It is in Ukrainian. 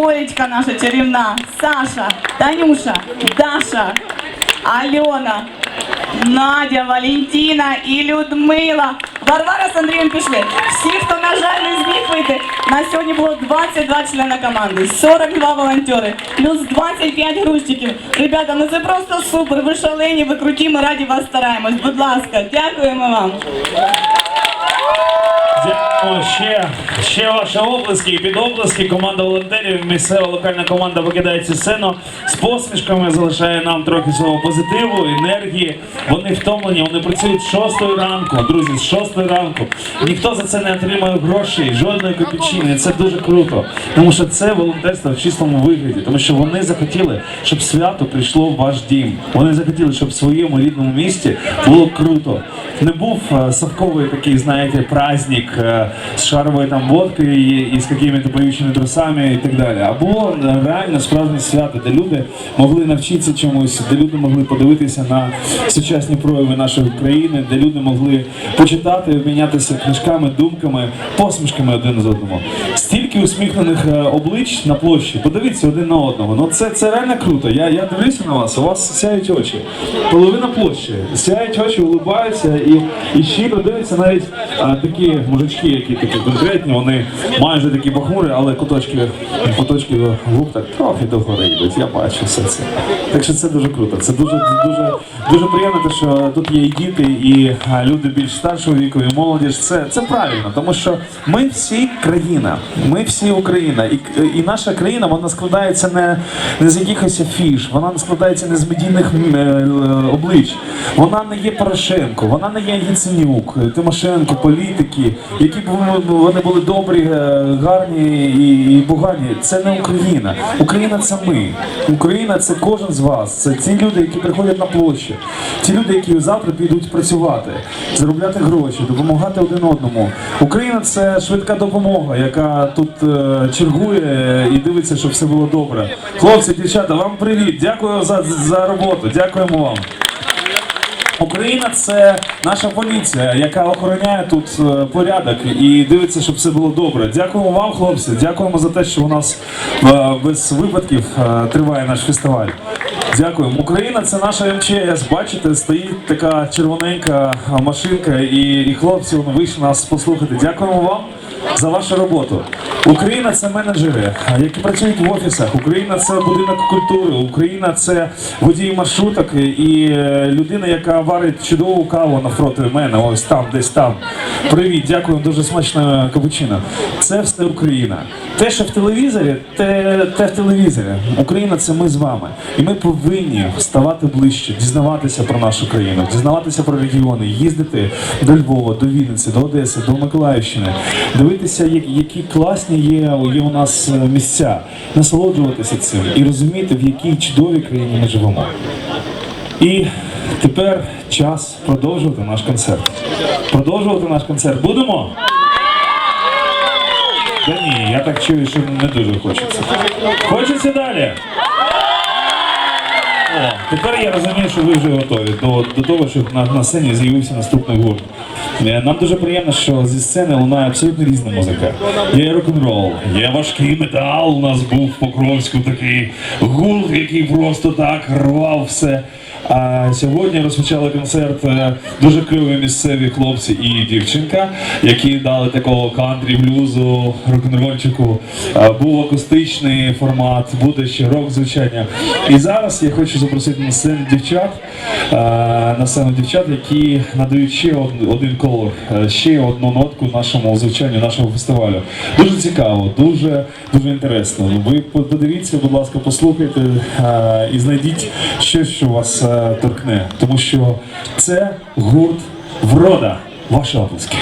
Олечка наша чарівна, Саша, Танюша, Даша, Альона, Надя, Валентина і Людмила. Варвара з Андрієм пішли. Всі, хто, на жаль, не зміг вийти. На сьогодні було 22 члена команди, 42 волонтери, плюс 25 грузчиків. Ребята, ну це просто супер. Ви шалені, ви круті, ми раді вас стараємось. Будь ласка, дякуємо вам. Ще, ще ваші оплески і під оплески. Команда волонтерів, місцева локальна команда покидає цю сцену з посмішками, залишає нам трохи свого позитиву, енергії. Вони втомлені, вони працюють з 6 ранку. Друзі, з 6 ранку. Ніхто за це не отримує грошей, жодної копійчини. Це дуже круто. Тому що це волонтерство в чистому вигляді, тому що вони захотіли, щоб свято прийшло в ваш дім. Вони захотіли, щоб в своєму рідному місті було круто. Не був е, совковий такий, знаєте, праздник е, з шаровою там водкою і, і з якими-то поючими трусами і так далі. Або е, реально справжнє свято, де люди могли навчитися чомусь, де люди могли подивитися на сучасні прояви нашої країни, де люди могли почитати, обмінятися книжками, думками, посмішками один з одному. Стільки усміхнених е, облич на площі. Подивіться один на одного. Ну це, це реально круто. Я, я дивлюся на вас, у вас сяють очі. Половина площі. Сяють очі, улибаються і, і щиро дивляться навіть а, такі мужички, які такі конкретні, вони майже такі похмурі, але куточки, куточки губ так трохи догори йдуть. Я бачу все це. Так що це дуже круто. Це дуже дуже дуже приємно, те, що тут є і діти, і люди більш старшого віку, і молодіж. Це, це правильно, тому що ми всі країна, ми всі Україна, і, і наша країна вона складається не, не з якихось афіш, вона не складається не з медійних е, облич. Вона не є Порошенко, вона не є Яценюк, Тимошенко, політики, які б вони- були добрі, е, гарні і, і погані. Це не Україна. Україна це ми. Україна це кожен з вас. Це ті люди, які приходять на площі, ті люди, які завтра підуть працювати, заробляти гроші, допомагати один одному. Україна це швидка допомога, яка тут е, чергує і дивиться, щоб все було добре. Хлопці, дівчата, вам привіт! Дякую за, за роботу. Дякуємо вам. Україна це наша поліція, яка охороняє тут е, порядок і дивиться, щоб все було добре. Дякуємо вам, хлопці. Дякуємо за те, що у нас е, без випадків е, триває наш фестиваль. Дякуємо. Україна це наша МЧС. Бачите, стоїть така червоненька машинка, і, і хлопці вийшли нас послухати. Дякуємо вам. За вашу роботу. Україна це менеджери, які працюють в офісах. Україна це будинок культури. Україна це водій маршруток і е, людина, яка варить чудову каву навпроти мене. Ось там, десь там. Привіт, дякую, дуже смачна капучина. Це все Україна. Те, що в телевізорі, те, те в телевізорі. Україна це ми з вами. І ми повинні ставати ближче, дізнаватися про нашу країну, дізнаватися про регіони, їздити до Львова, до Вінниці, до Одеси, до Миколаївщини, дивитися, як- які класні є, є у нас е, місця, насолоджуватися цим і розуміти, в якій чудовій країні ми живемо. І тепер час продовжувати наш концерт. Продовжувати наш концерт будемо? Та ні, я так чую, що не дуже хочеться. Хочеться далі. О, тепер я розумію, що ви вже готові до, до того, щоб на, на сцені з'явився наступний гурт. Е, Нам дуже приємно, що зі сцени лунає абсолютно різна музика. Є рок-н-рол, є важкий метал. У нас був в Покровську такий гурт, який просто так рвав все. А сьогодні розпочали концерт е, дуже кльові місцеві хлопці і дівчинка, які дали такого кантрі, блюзу, рок-н-рольчику. Е, Був акустичний формат, буде ще рок звучання. І зараз я хочу запросити на сцену дівчат, е, на сцену дівчат, які надають ще один колор, ще одну нотку нашому звучанню, нашого фестивалю. Дуже цікаво, дуже дуже інтересно. Ви подивіться, будь ласка, послухайте і знайдіть щось, що вас торкне, тому що це гурт врода. Ваші оплески.